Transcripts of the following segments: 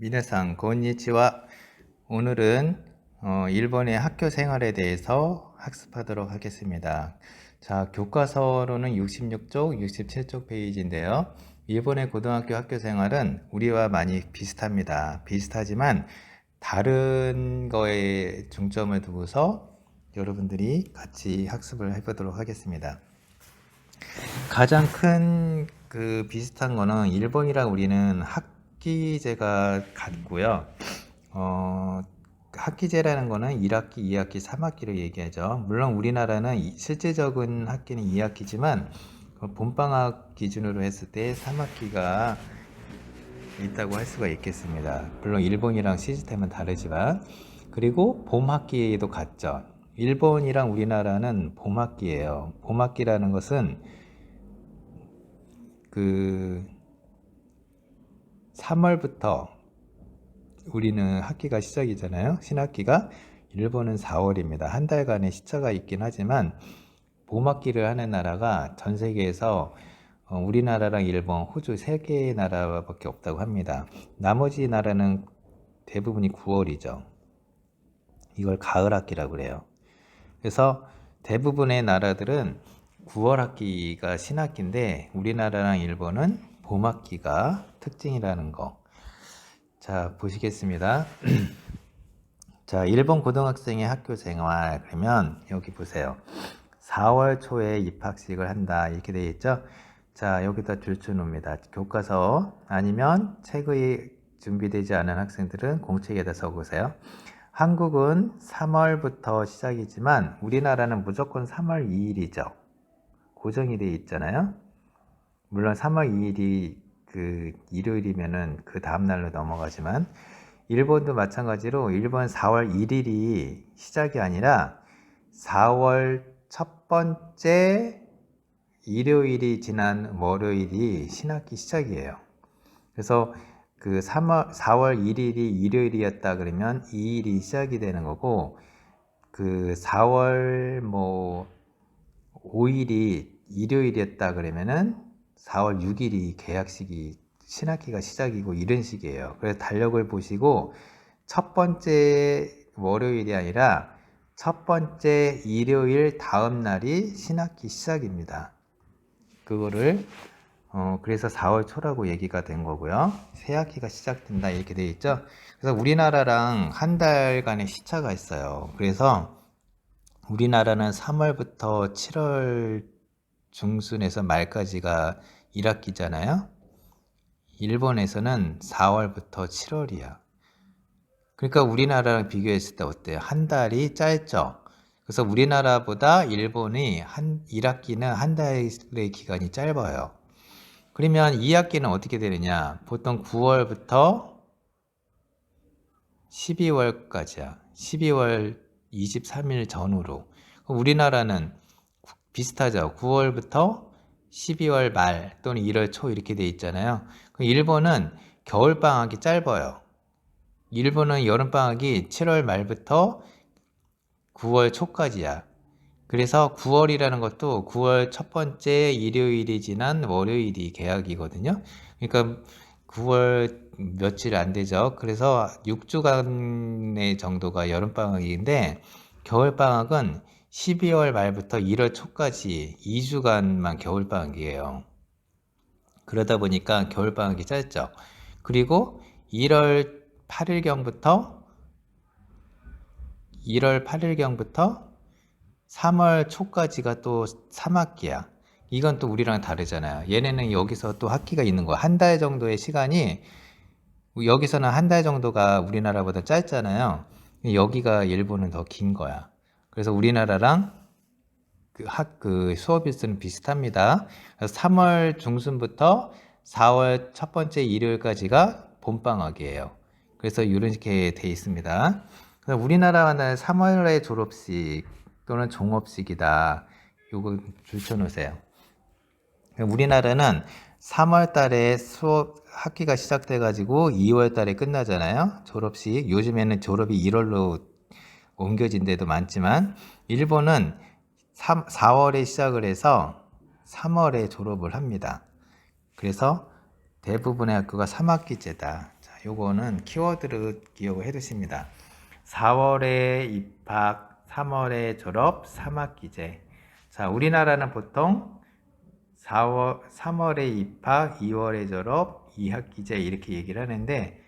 미네상 고니치와 오늘은 어, 일본의 학교 생활에 대해서 학습하도록 하겠습니다. 자, 교과서로는 66쪽, 67쪽 페이지인데요. 일본의 고등학교 학교 생활은 우리와 많이 비슷합니다. 비슷하지만 다른 거에 중점을 두고서 여러분들이 같이 학습을 해보도록 하겠습니다. 가장 큰 그 비슷한 거는 일본이랑 우리는 학 기제가 같고요. 어, 학기제라는 거는 1학기, 2학기, 3학기를 얘기하죠. 물론 우리나라는 이- 실제적인 학기는 2학기지만 봄방학 기준으로 했을 때 3학기가 있다고 할 수가 있겠습니다. 물론 일본이랑 시스템은 다르지만 그리고 봄학기에도 같죠. 일본이랑 우리나라는 봄학기예요. 봄학기라는 것은 그 3월부터 우리는 학기가 시작이잖아요. 신학기가 일본은 4월입니다. 한 달간의 시차가 있긴 하지만 봄학기를 하는 나라가 전 세계에서 어, 우리나라랑 일본, 호주 세 개의 나라밖에 없다고 합니다. 나머지 나라는 대부분이 9월이죠. 이걸 가을 학기라고 그래요. 그래서 대부분의 나라들은 9월 학기가 신학기인데 우리나라랑 일본은 봄 학기가 특징이라는 거. 자, 보시겠습니다. 자, 일본 고등학생의 학교 생활 그러면 여기 보세요. 4월 초에 입학식을 한다 이렇게 되어 있죠. 자, 여기다 줄쳐 놓습니다. 교과서 아니면 책의 준비되지 않은 학생들은 공책에다 써보세요. 한국은 3월부터 시작이지만 우리나라는 무조건 3월 2일이죠. 고정이 되어 있잖아요. 물론 3월 2일이 그 일요일이면은 그 다음 날로 넘어가지만 일본도 마찬가지로 일본 4월 1일이 시작이 아니라 4월 첫 번째 일요일이 지난 월요일이 신학기 시작이에요. 그래서 그 3월, 4월 1일이 일요일이었다 그러면 2일이 시작이 되는 거고 그 4월 뭐 5일이 일요일이었다 그러면은 4월 6일이 계약식이 신학기가 시작이고 이런 식이에요. 그래서 달력을 보시고 첫 번째 월요일이 아니라 첫 번째 일요일 다음 날이 신학기 시작입니다. 그거를 어 그래서 4월 초라고 얘기가 된 거고요. 새 학기가 시작된다 이렇게 돼 있죠. 그래서 우리나라랑 한 달간의 시차가 있어요. 그래서 우리나라는 3월부터 7월 중순에서 말까지가 1학기잖아요. 일본에서는 4월부터 7월이야. 그러니까 우리나라랑 비교했을 때 어때요? 한 달이 짧죠? 그래서 우리나라보다 일본이 한 1학기는 한 달의 기간이 짧아요. 그러면 2학기는 어떻게 되느냐? 보통 9월부터 12월까지야. 12월 23일 전후로. 우리나라는 구- 비슷하죠. 9월부터 12월 말 또는 1월 초 이렇게 돼 있잖아요. 일본은 겨울 방학이 짧아요. 일본은 여름 방학이 7월 말부터 9월 초까지야. 그래서 9월이라는 것도 9월 첫 번째 일요일이 지난 월요일이 개학이거든요. 그러니까 9월 며칠 안 되죠. 그래서 6주간의 정도가 여름 방학인데, 겨울 방학은 12월 말부터 1월 초까지 2주간만 겨울방학이에요. 그러다 보니까 겨울방학이 짧죠. 그리고 1월 8일경부터 1월 8일경부터 3월 초까지가 또 3학기야. 이건 또 우리랑 다르잖아요. 얘네는 여기서 또 학기가 있는 거야. 한 달 정도의 시간이 여기서는 한 달 정도가 우리나라보다 짧잖아요. 여기가 일본은 더 긴 거야. 그래서 우리나라랑 그 학, 그 수업 일수는 비슷합니다. 그래서 3월 중순부터 4월 첫 번째 일요일까지가 봄방학이에요. 그래서 이렇게 돼 있습니다. 그래서 우리나라는 3월에 졸업식 또는 종업식이다. 요거 줄쳐 놓으세요. 우리나라는 3월 달에 수업 학기가 시작돼 가지고 2월 달에 끝나잖아요. 졸업식. 요즘에는 졸업이 1월로 옮겨진 데도 많지만 일본은 3, 4월에 시작을 해서 3월에 졸업을 합니다. 그래서 대부분의 학교가 3학기제다. 자, 요거는 키워드로 기억을 해 두십니다. 4월에 입학, 3월에 졸업, 3학기제. 자, 우리나라는 보통 4월, 3월에 입학, 2월에 졸업, 2학기제 이렇게 얘기를 하는데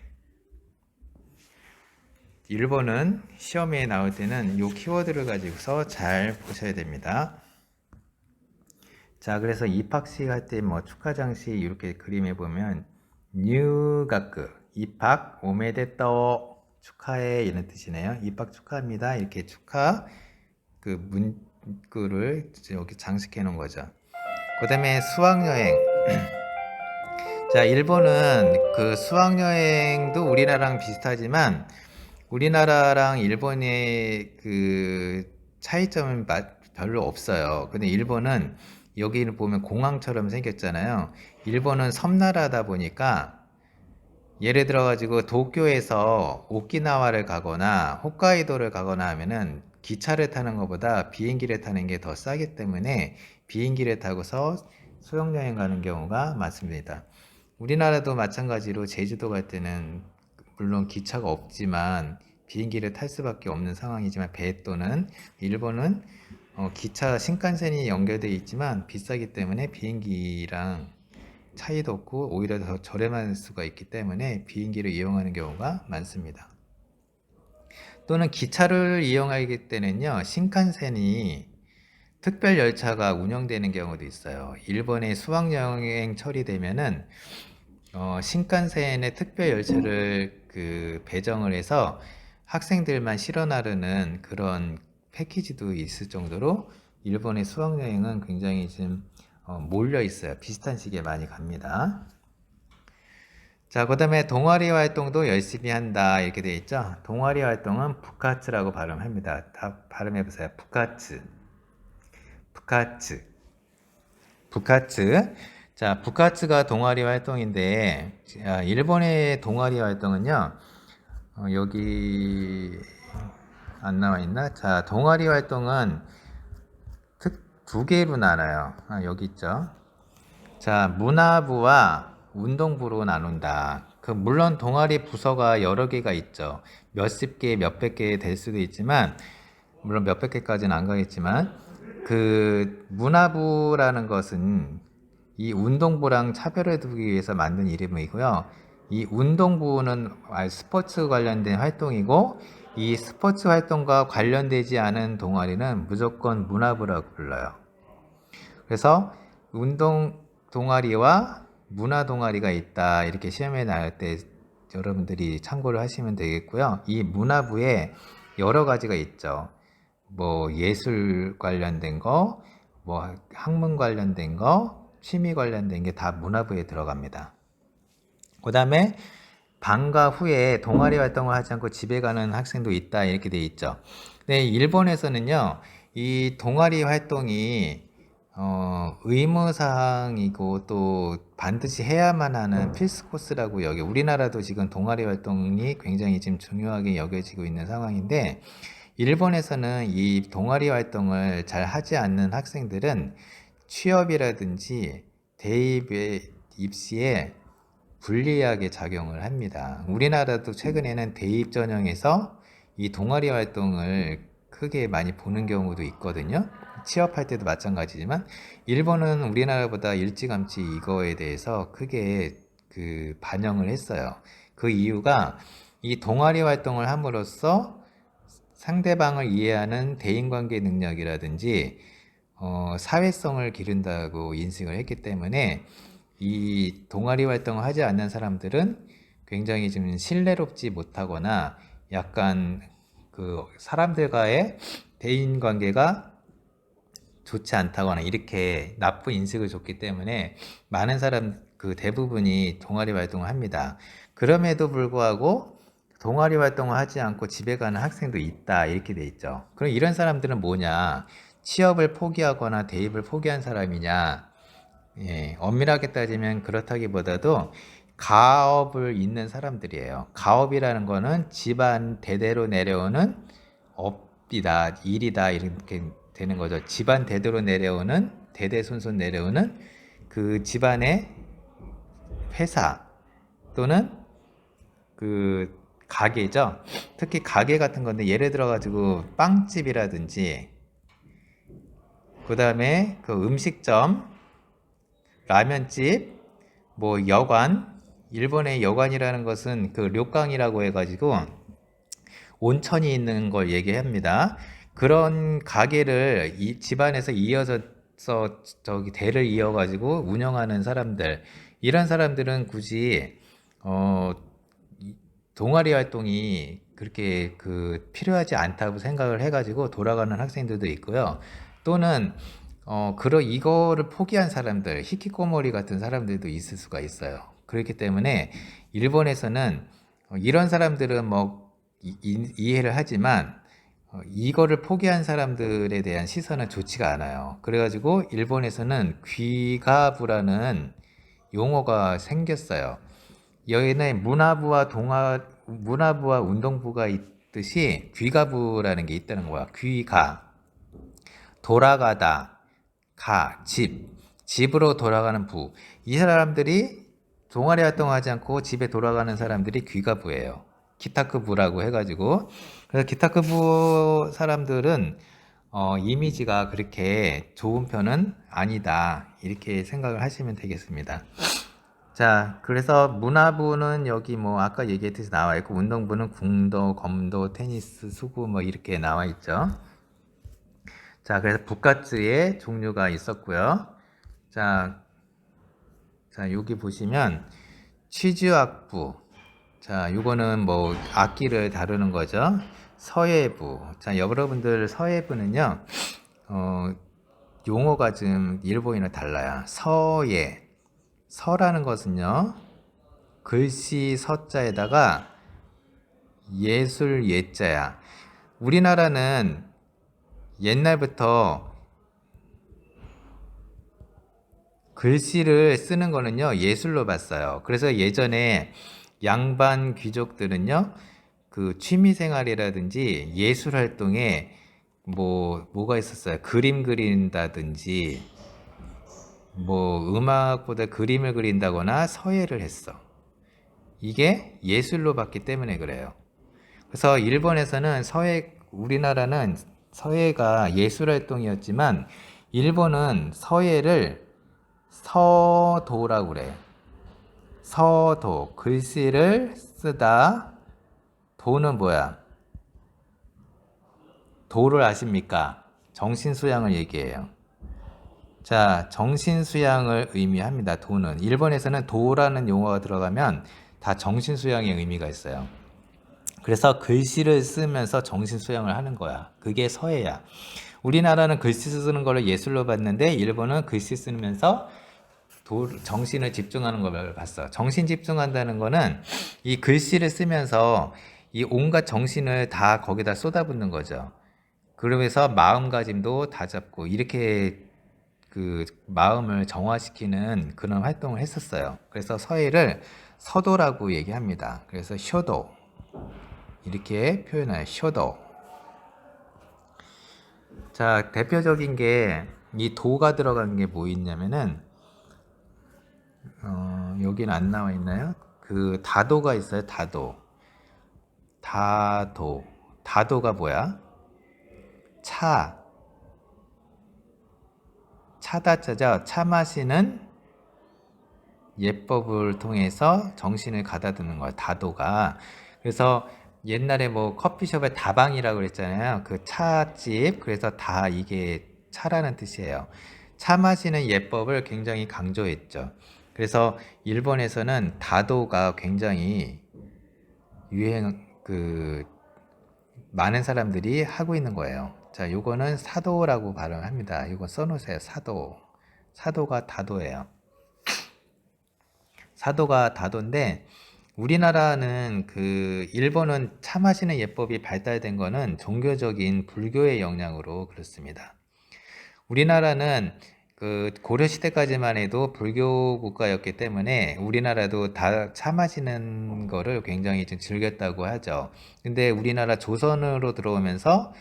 일본은 시험에 나올 때는 요 키워드를 가지고서 잘 보셔야 됩니다. 자, 그래서 입학식 할 때 뭐 축하장식 이렇게 그림에 보면 뉴가크 입학 오메데또 축하해 이런 뜻이네요. 입학 축하합니다. 이렇게 축하 그 문구를 여기 장식해 놓은 거죠. 그 다음에 수학여행. 자, 일본은 그 수학여행도 우리나라랑 비슷하지만 우리나라랑 일본의 그 차이점은 마- 별로 없어요. 근데 일본은 여기를 보면 공항처럼 생겼잖아요. 일본은 섬나라다 보니까 예를 들어 가지고 도쿄에서 오키나와를 가거나 홋카이도를 가거나 하면은 기차를 타는 것보다 비행기를 타는 게 더 싸기 때문에 비행기를 타고서 수영여행 가는 경우가 많습니다. 우리나라도 마찬가지로 제주도 갈 때는 물론 기차가 없지만 비행기를 탈 수밖에 없는 상황이지만 배 또는 일본은 어, 기차 신칸센이 연결되어 있지만 비싸기 때문에 비행기랑 차이도 없고 오히려 더 저렴할 수가 있기 때문에 비행기를 이용하는 경우가 많습니다. 또는 기차를 이용하기 때는요, 신칸센이 특별 열차가 운영되는 경우도 있어요. 일본의 수학 여행 처리되면은 어, 신칸센의 특별 열차를 그 배정을 해서 학생들만 실어 나르는 그런 패키지도 있을 정도로 일본의 수학여행은 굉장히 지금 어, 몰려 있어요. 비슷한 시기에 많이 갑니다. 자, 그 다음에 동아리 활동도 열심히 한다. 이렇게 되어 있죠. 동아리 활동은 부카츠라고 발음합니다. 다 발음해 보세요. 부카츠. 부카츠. 부카츠. 자, 부카츠가 동아리 활동인데, 자, 일본의 동아리 활동은요, 어, 여기 안 나와 있나? 자, 동아리 활동은 특, 두 개로 나눠요. 아, 여기 있죠. 자, 문화부와 운동부로 나눈다. 그 물론 동아리 부서가 여러 개가 있죠. 몇십 개, 몇백 개 될 수도 있지만 물론 몇백 개까지는 안 가겠지만 그 문화부라는 것은 이 운동부랑 차별을 두기 위해서 만든 이름이고요. 이 운동부는 아, 스포츠 관련된 활동이고 이 스포츠 활동과 관련되지 않은 동아리는 무조건 문화부라고 불러요. 그래서 운동 동아리와 문화 동아리가 있다. 이렇게 시험에 나올 때 여러분들이 참고를 하시면 되겠고요. 이 문화부에 여러 가지가 있죠. 뭐 예술 관련된 거, 뭐 학문 관련된 거, 취미 관련된 게 다 문화부에 들어갑니다. 그 다음에 방과 후에 동아리 활동을 하지 않고 집에 가는 학생도 있다 이렇게 돼 있죠. 근데 일본에서는요, 이 동아리 활동이 어, 의무사항이고 또 반드시 해야만 하는 필수 코스라고 여기 우리나라도 지금 동아리 활동이 굉장히 지금 중요하게 여겨지고 있는 상황인데 일본에서는 이 동아리 활동을 잘 하지 않는 학생들은 취업이라든지 대입에 입시에 불리하게 작용을 합니다. 우리나라도 최근에는 대입 전형에서 이 동아리 활동을 크게 많이 보는 경우도 있거든요. 취업할 때도 마찬가지지만 일본은 우리나라보다 일찌감치 이거에 대해서 크게 그 반영을 했어요. 그 이유가 이 동아리 활동을 함으로써 상대방을 이해하는 대인관계 능력이라든지 어, 사회성을 기른다고 인식을 했기 때문에 이 동아리 활동을 하지 않는 사람들은 굉장히 좀 신뢰롭지 못하거나 약간 그 사람들과의 대인 관계가 좋지 않다거나 이렇게 나쁜 인식을 줬기 때문에 많은 사람 그 대부분이 동아리 활동을 합니다. 그럼에도 불구하고 동아리 활동을 하지 않고 집에 가는 학생도 있다 이렇게 돼 있죠. 그럼 이런 사람들은 뭐냐? 취업을 포기하거나 대입을 포기한 사람이냐? 예, 엄밀하게 따지면 그렇다기보다도 가업을 잇는 사람들이에요. 가업이라는 거는 집안 대대로 내려오는 업이다, 일이다 이렇게 되는 거죠. 집안 대대로 내려오는 대대손손 내려오는 그 집안의 회사 또는 그 가게죠. 특히 가게 같은 건데 예를 들어 가지고 빵집이라든지 그 다음에 그 음식점, 라면집, 뭐 여관, 일본의 여관이라는 것은 그 료강이라고 해가지고 온천이 있는 걸 얘기합니다. 그런 가게를 이 집안에서 이어서 저기 대를 이어가지고 운영하는 사람들 이런 사람들은 굳이 어 이- 동아리 활동이 그렇게 그 필요하지 않다고 생각을 해가지고 돌아가는 학생들도 있고요. 또는 어 그러 이거를 포기한 사람들 히키코모리 같은 사람들도 있을 수가 있어요. 그렇기 때문에 일본에서는 어, 이런 사람들은 뭐 이, 이- 이해를 하지만 어, 이거를 포기한 사람들에 대한 시선은 좋지가 않아요. 그래가지고 일본에서는 귀가부라는 용어가 생겼어요. 여기는 문화부와 동아 문화부와 운동부가 있듯이 귀가부라는 게 있다는 거야. 귀가 돌아가다 가 집 집으로 돌아가는 부. 이 사람들이 동아리 활동하지 않고 집에 돌아가는 사람들이 귀가 부예요. 기타크 부라고 해가지고 그래서 기타크 부 사람들은 어, 이미지가 그렇게 좋은 편은 아니다 이렇게 생각을 하시면 되겠습니다. 자, 그래서 문화부는 여기 뭐 아까 얘기했듯이 나와 있고 운동부는 궁도, 검도, 테니스, 수구 뭐 이렇게 나와 있죠. 자, 그래서 부카츠의 종류가 있었고요. 자, 자, 여기 보시면 취주악부. 자, 요거는 뭐 악기를 다루는 거죠. 서예부. 자, 여러분들 서예부는요. 어, 용어가 좀 일본이랑 달라요. 서예. 서라는 것은요. 글씨 서자에다가 예술 예자야. 우리나라는 옛날부터 글씨를 쓰는 거는요, 예술로 봤어요. 그래서 예전에 양반 귀족들은요, 그 취미 생활이라든지 예술 활동에 뭐, 뭐가 있었어요? 그림 그린다든지, 뭐, 음악보다 그림을 그린다거나 서예를 했어. 이게 예술로 봤기 때문에 그래요. 그래서 일본에서는 서예, 우리나라는 서예가 예술 활동이었지만, 일본은 서예를 서도라고 그래. 서도. 글씨를 쓰다. 도는 뭐야? 도를 아십니까? 정신 수양을 얘기해요. 자, 정신 수양을 의미합니다. 도는. 일본에서는 도라는 용어가 들어가면 다 정신 수양의 의미가 있어요. 그래서 글씨를 쓰면서 정신 수양을 하는 거야. 그게 서예야. 우리나라는 글씨 쓰는 거를 예술로 봤는데 일본은 글씨 쓰면서 도, 정신을 집중하는 걸 봤어. 정신 집중한다는 거는 이 글씨를 쓰면서 이 온갖 정신을 다 거기다 쏟아붓는 거죠. 그러면서 마음가짐도 다 잡고 이렇게 그 마음을 정화시키는 그런 활동을 했었어요. 그래서 서예를 서도라고 얘기합니다. 그래서 쇼도 이렇게 표현해요. 쇼도. 자, 대표적인 게 이 도가 들어간 게 뭐 있냐면은 어, 여기는 안 나와 있나요? 그 다도가 있어요. 다도. 다도. 다도가 뭐야? 차. 차다차죠. 차 마시는 예법을 통해서 정신을 가다듬는 거예요. 다도가. 그래서 옛날에 뭐 커피숍에 다방이라고 그랬잖아요. 그 차집. 그래서 다 이게 차라는 뜻이에요. 차 마시는 예법을 굉장히 강조했죠. 그래서 일본에서는 다도가 굉장히 유행 그 많은 사람들이 하고 있는 거예요. 자, 요거는 사도라고 발음합니다. 이거 써 놓으세요. 사도. 사도가 다도예요. 사도가 다도인데 우리나라는 그 일본은 차 마시는 예법이 발달된 거는 종교적인 불교의 영향으로 그렇습니다. 우리나라는 그 고려 시대까지만 해도 불교 국가였기 때문에 우리나라도 다 차 마시는 거를 굉장히 좀 즐겼다고 하죠. 근데 우리나라 조선으로 들어오면서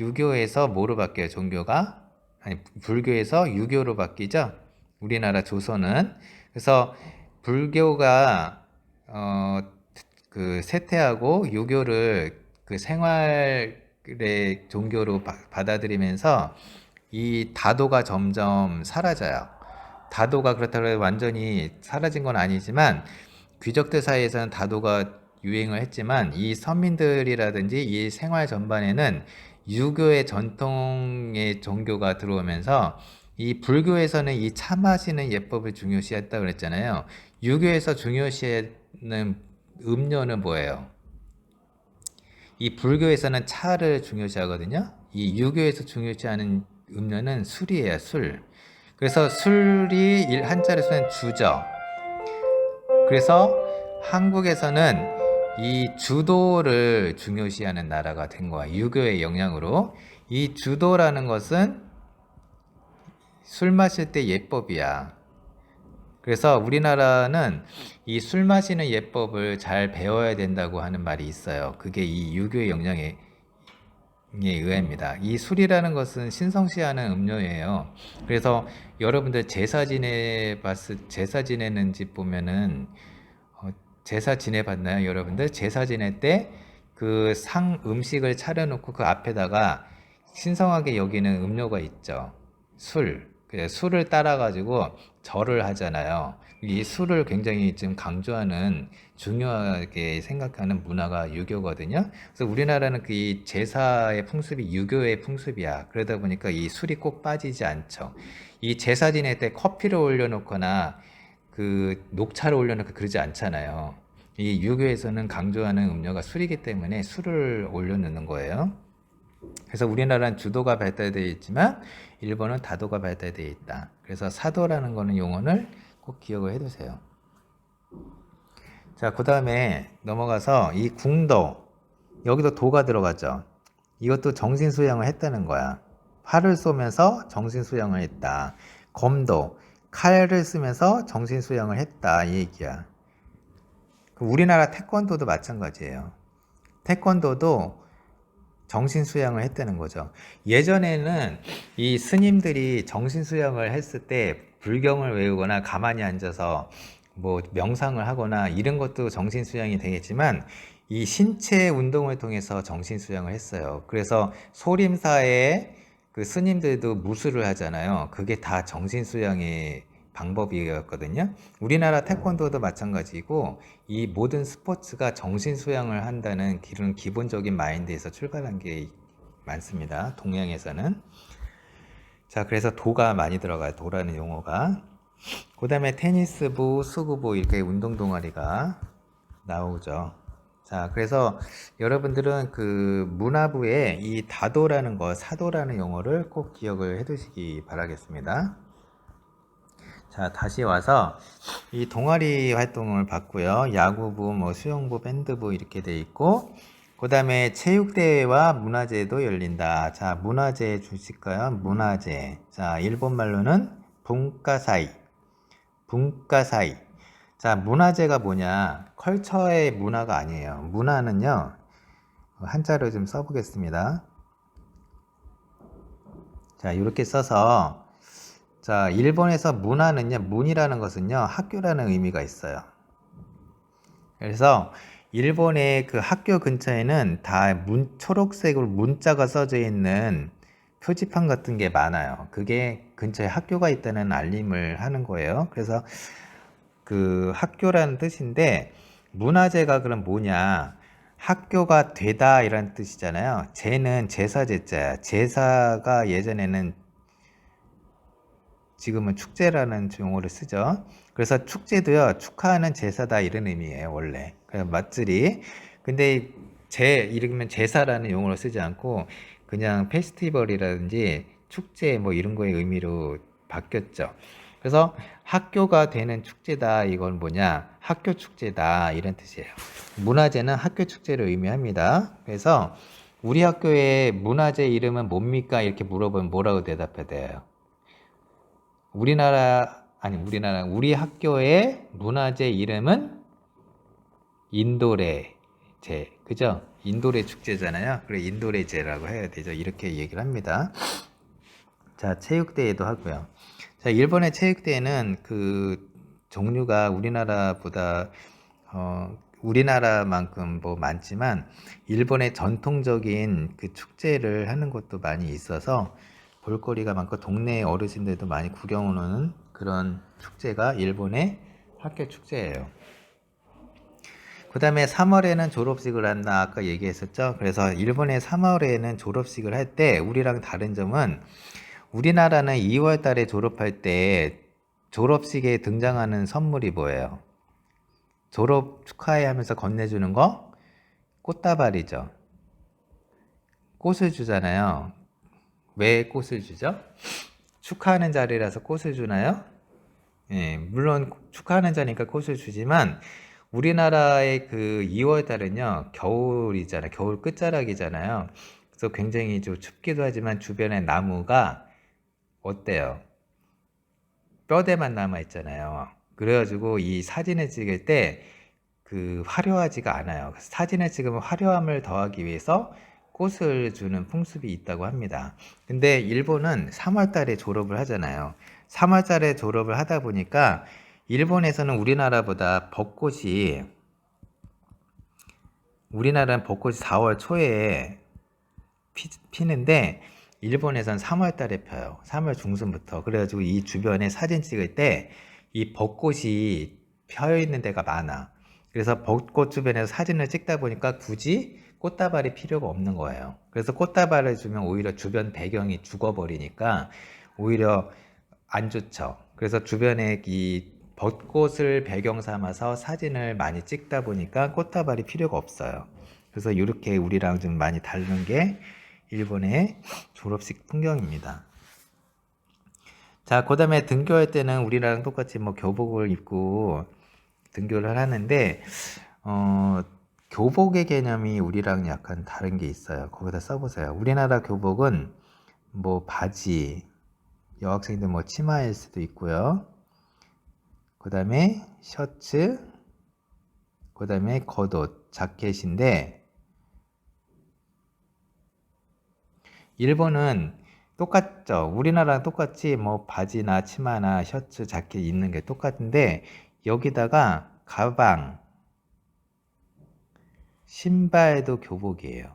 유교에서 뭐로 바뀌어요? 종교가? 아니, 불교에서 유교로 바뀌죠? 우리나라 조선은. 그래서 불교가, 어, 그 세퇴하고 유교를 그 생활의 종교로 바- 받아들이면서 이 다도가 점점 사라져요. 다도가 그렇다고 해서 완전히 사라진 건 아니지만 귀족들 사이에서는 다도가 유행을 했지만 이 서민들이라든지 이 생활 전반에는 유교의 전통의 종교가 들어오면서 이 불교에서는 이 차 마시는 예법을 중요시했다 그랬잖아요. 유교에서 중요시하 는 음료는 뭐예요? 이 불교에서는 차를 중요시 하거든요. 이 유교에서 중요시하는 음료는 술이에요, 술. 그래서 술이 일 한자로 쓰는 주죠. 그래서 한국에서는 이 주도를 중요시하는 나라가 된 거야. 유교의 영향으로. 이 주도라는 것은 술 마실 때 예법이야. 그래서 우리나라는 이 술 마시는 예법을 잘 배워야 된다고 하는 말이 있어요. 그게 이 유교의 영향에 에 의합니다. 이 술이라는 것은 신성시하는 음료예요. 그래서 여러분들 제사 지내 봤을 제사 지내는 집 보면은 어, 제사 지내 봤나요, 여러분들? 제사 지낼 때 그 상 음식을 차려놓고 그 앞에다가 신성하게 여기는 음료가 있죠. 술. 그 술을 따라 가지고 절을 하잖아요. 이 술을 굉장히 좀 강조하는 중요하게 생각하는 문화가 유교거든요. 그래서 우리나라는 그 이 제사의 풍습이 유교의 풍습이야. 그러다 보니까 이 술이 꼭 빠지지 않죠. 이 제사 지낼 때 커피를 올려놓거나 그 녹차를 올려놓고 그러지 않잖아요. 이 유교에서는 강조하는 음료가 술이기 때문에 술을 올려놓는 거예요. 그래서 우리나라는 주도가 발달되어 있지만 일본은 다도가 발달되어 있다. 그래서 사도라는 거는 용어를 꼭 기억을 해두세요. 자, 그 다음에 넘어가서 이 궁도 여기도 도가 들어가죠. 이것도 정신 수양을 했다는 거야. 활을 쏘면서 정신 수양을 했다. 검도 칼을 쓰면서 정신 수양을 했다 이 얘기야. 그 우리나라 태권도도 마찬가지예요. 태권도도 정신 수양을 했다는 거죠. 예전에는 이 스님들이 정신 수양을 했을 때 불경을 외우거나 가만히 앉아서 뭐 명상을 하거나 이런 것도 정신 수양이 되겠지만 이 신체 운동을 통해서 정신 수양을 했어요. 그래서 소림사의 그 스님들도 무술을 하잖아요. 그게 다 정신 수양의 방법이었거든요. 우리나라 태권도도 마찬가지고 이 모든 스포츠가 정신 수양을 한다는 기본 기본적인 마인드에서 출발한 게 많습니다. 동양에서는. 자, 그래서 도가 많이 들어가요. 도라는 용어가. 그 다음에 테니스부, 수구부 이렇게 운동 동아리가 나오죠. 자, 그래서 여러분들은 그 문화부에 이 다도라는 거, 사도라는 용어를 꼭 기억을 해 두시기 바라겠습니다. 자, 다시 와서 이 동아리 활동을 봤고요. 야구부, 뭐 수영부, 밴드부 이렇게 돼 있고, 그 다음에 체육대회와 문화제도 열린다. 자, 문화제 주실까요? 문화제. 자, 일본 말로는 분가사이. 분가사이. 자, 문화제가 뭐냐? 컬처의 문화가 아니에요. 문화는요, 한자로 좀 써보겠습니다. 자, 이렇게 써서, 자, 일본에서 문화는요, 문이라는 것은요, 학교라는 의미가 있어요. 그래서 일본의 그 학교 근처에는 다 문, 초록색으로 문자가 써져 있는 표지판 같은 게 많아요. 그게 근처에 학교가 있다는 알림을 하는 거예요. 그래서 그 학교라는 뜻인데 문화재가 그럼 뭐냐? 학교가 되다 이런 뜻이잖아요. 제는 제사 제자야. 제사가 예전에는 지금은 축제라는 용어를 쓰죠. 그래서 축제도요, 축하하는 제사다 이런 의미예요, 원래. 그냥 맛들이. 근데 제, 이르면 제사라는 용어를 쓰지 않고 그냥 페스티벌이라든지 축제 뭐 이런 거의 의미로 바뀌었죠. 그래서 학교가 되는 축제다, 이건 뭐냐? 학교 축제다, 이런 뜻이에요. 문화제는 학교 축제를 의미합니다. 그래서 우리 학교의 문화제 이름은 뭡니까? 이렇게 물어보면 뭐라고 대답해야 돼요? 우리나라 아니 우리나라 우리 학교의 문화제 이름은 인도레제 그죠? 인도레 축제잖아요. 그래 인도레제라고 해야 되죠. 이렇게 얘기를 합니다. 자 체육대회도 하고요. 자 일본의 체육대회는 그 종류가 우리나라보다 어, 우리나라만큼 뭐 많지만 일본의 전통적인 그 축제를 하는 곳도 많이 있어서 볼거리가 많고 동네 어르신들도 많이 구경 오는 그런 축제가 일본의 학교 축제예요. 그 다음에 3월에는 졸업식을 한다. 아까 얘기했었죠. 그래서 일본의 3월에는 졸업식을 할 때 우리랑 다른 점은 우리나라는 2월 달에 졸업할 때 졸업식에 등장하는 선물이 뭐예요? 졸업 축하해 하면서 건네주는 거? 꽃다발이죠. 꽃을 주잖아요. 왜 꽃을 주죠? 축하하는 자리라서 꽃을 주나요? 예, 물론 축하하는 자니까 꽃을 주지만 우리나라의 그 2월 달은요, 겨울이잖아요. 겨울 끝자락이잖아요. 그래서 굉장히 좀 춥기도 하지만 주변에 나무가 어때요? 뼈대만 남아 있잖아요. 그래가지고 이 사진을 찍을 때 그 화려하지가 않아요. 사진을 찍으면 화려함을 더하기 위해서 꽃을 주는 풍습이 있다고 합니다. 근데 일본은 3월 달에 졸업을 하잖아요. 3월 달에 졸업을 하다 보니까 일본에서는 우리나라보다 벚꽃이 우리나라는 벚꽃이 4월 초에 피, 피는데 일본에선 3월 달에 펴요. 3월 중순부터. 그래가지고 이 주변에 사진 찍을 때 이 벚꽃이 펴 있는 데가 많아. 그래서 벚꽃 주변에서 사진을 찍다 보니까 굳이 꽃다발이 필요가 없는 거예요. 그래서 꽃다발을 주면 오히려 주변 배경이 죽어버리니까 오히려 안 좋죠. 그래서 주변에 이 벚꽃을 배경 삼아서 사진을 많이 찍다 보니까 꽃다발이 필요가 없어요. 그래서 이렇게 우리랑 좀 많이 다른 게 일본의 졸업식 풍경입니다. 자, 그 다음에 등교할 때는 우리랑 똑같이 뭐 교복을 입고 등교를 하는데, 어, 교복의 개념이 우리랑 약간 다른 게 있어요. 거기다 써보세요. 우리나라 교복은 뭐 바지, 여학생들 뭐 치마일 수도 있고요. 그 다음에 셔츠, 그 다음에 겉옷, 자켓인데, 일본은 똑같죠. 우리나라랑 똑같이 뭐 바지나 치마나 셔츠, 자켓 입는 게 똑같은데 여기다가 가방, 신발도 교복이에요.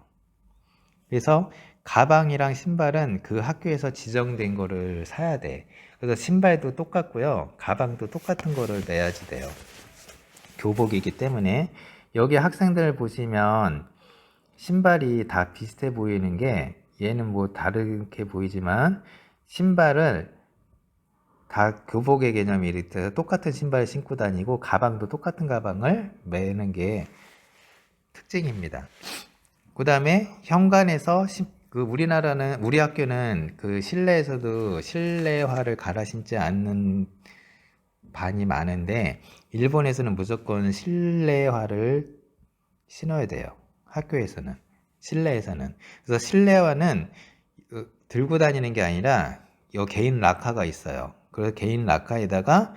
그래서 가방이랑 신발은 그 학교에서 지정된 거를 사야 돼. 그래서 신발도 똑같고요. 가방도 똑같은 거를 내야지 돼요. 교복이기 때문에 여기 학생들 보시면 신발이 다 비슷해 보이는 게 얘는 뭐 다르게 보이지만 신발을 다 교복의 개념이 이렇게 똑같은 신발을 신고 다니고 가방도 똑같은 가방을 매는 게 특징입니다. 그 다음에 현관에서 신- 그 우리나라는 우리 학교는 그 실내에서도 실내화를 갈아 신지 않는 반이 많은데 일본에서는 무조건 실내화를 신어야 돼요. 학교에서는 실내에서는 그래서 실내화는 어, 들고 다니는 게 아니라 요 개인 락카가 있어요. 그래서 개인 락카에다가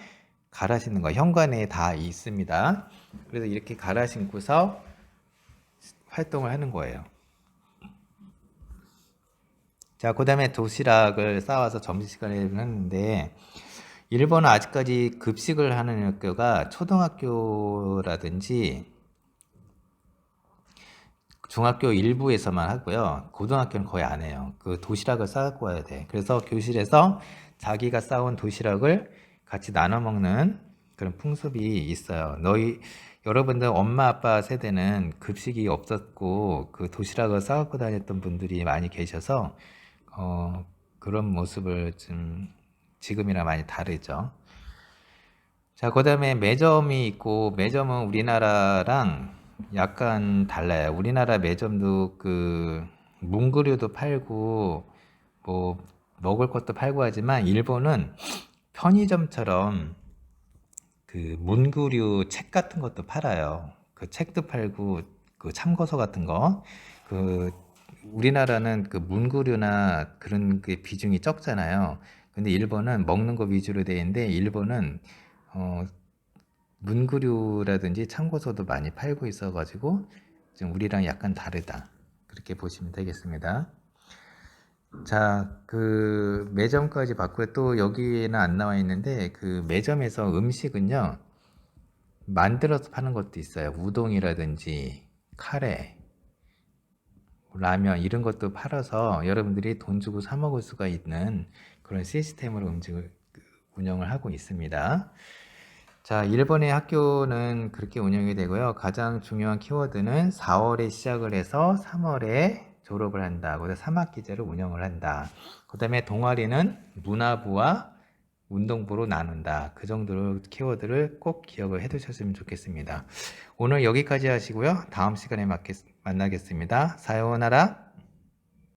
갈아 신는 거 현관에 다 있습니다. 그래서 이렇게 갈아 신고서 활동을 하는 거예요. 자, 그 다음에 도시락을 싸와서 점심시간에 했는데, 일본은 아직까지 급식을 하는 학교가 초등학교라든지 중학교 일부에서만 하고요. 고등학교는 거의 안 해요. 그 도시락을 싸갖고 와야 돼. 그래서 교실에서 자기가 싸온 도시락을 같이 나눠 먹는 그런 풍습이 있어요. 너희 여러분들 엄마 아빠 세대는 급식이 없었고 그 도시락을 싸갖고 다녔던 분들이 많이 계셔서 어, 그런 모습을 좀 지금이랑 많이 다르죠. 자, 그 다음에 매점이 있고 매점은 우리나라랑 약간 달라요. 우리나라 매점도 그 문구류도 팔고 뭐 먹을 것도 팔고 하지만 일본은 편의점처럼 그 문구류 책 같은 것도 팔아요. 그 책도 팔고 그 참고서 같은 거. 그 우리나라는 그 문구류나 그런 그 비중이 적잖아요. 근데 일본은 먹는 거 위주로 돼 있는데 일본은 어 문구류라든지 참고서도 많이 팔고 있어 가지고 좀 우리랑 약간 다르다. 그렇게 보시면 되겠습니다. 자, 그 매점까지 봤고요. 또 여기에는 안 나와 있는데 그 매점에서 음식은요. 만들어서 파는 것도 있어요. 우동이라든지 카레, 라면 이런 것도 팔아서 여러분들이 돈 주고 사 먹을 수가 있는 그런 시스템으로 그, 운영을 하고 있습니다. 자, 1번의 학교는 그렇게 운영이 되고요. 가장 중요한 키워드는 4월에 시작을 해서 3월에 졸업을 한다. 그래서 3학기제로 운영을 한다. 그 다음에 동아리는 문화부와 운동부로 나눈다. 그 정도로 키워드를 꼭 기억을 해 두셨으면 좋겠습니다. 오늘 여기까지 하시고요. 다음 시간에 만나겠습니다. 사요나라.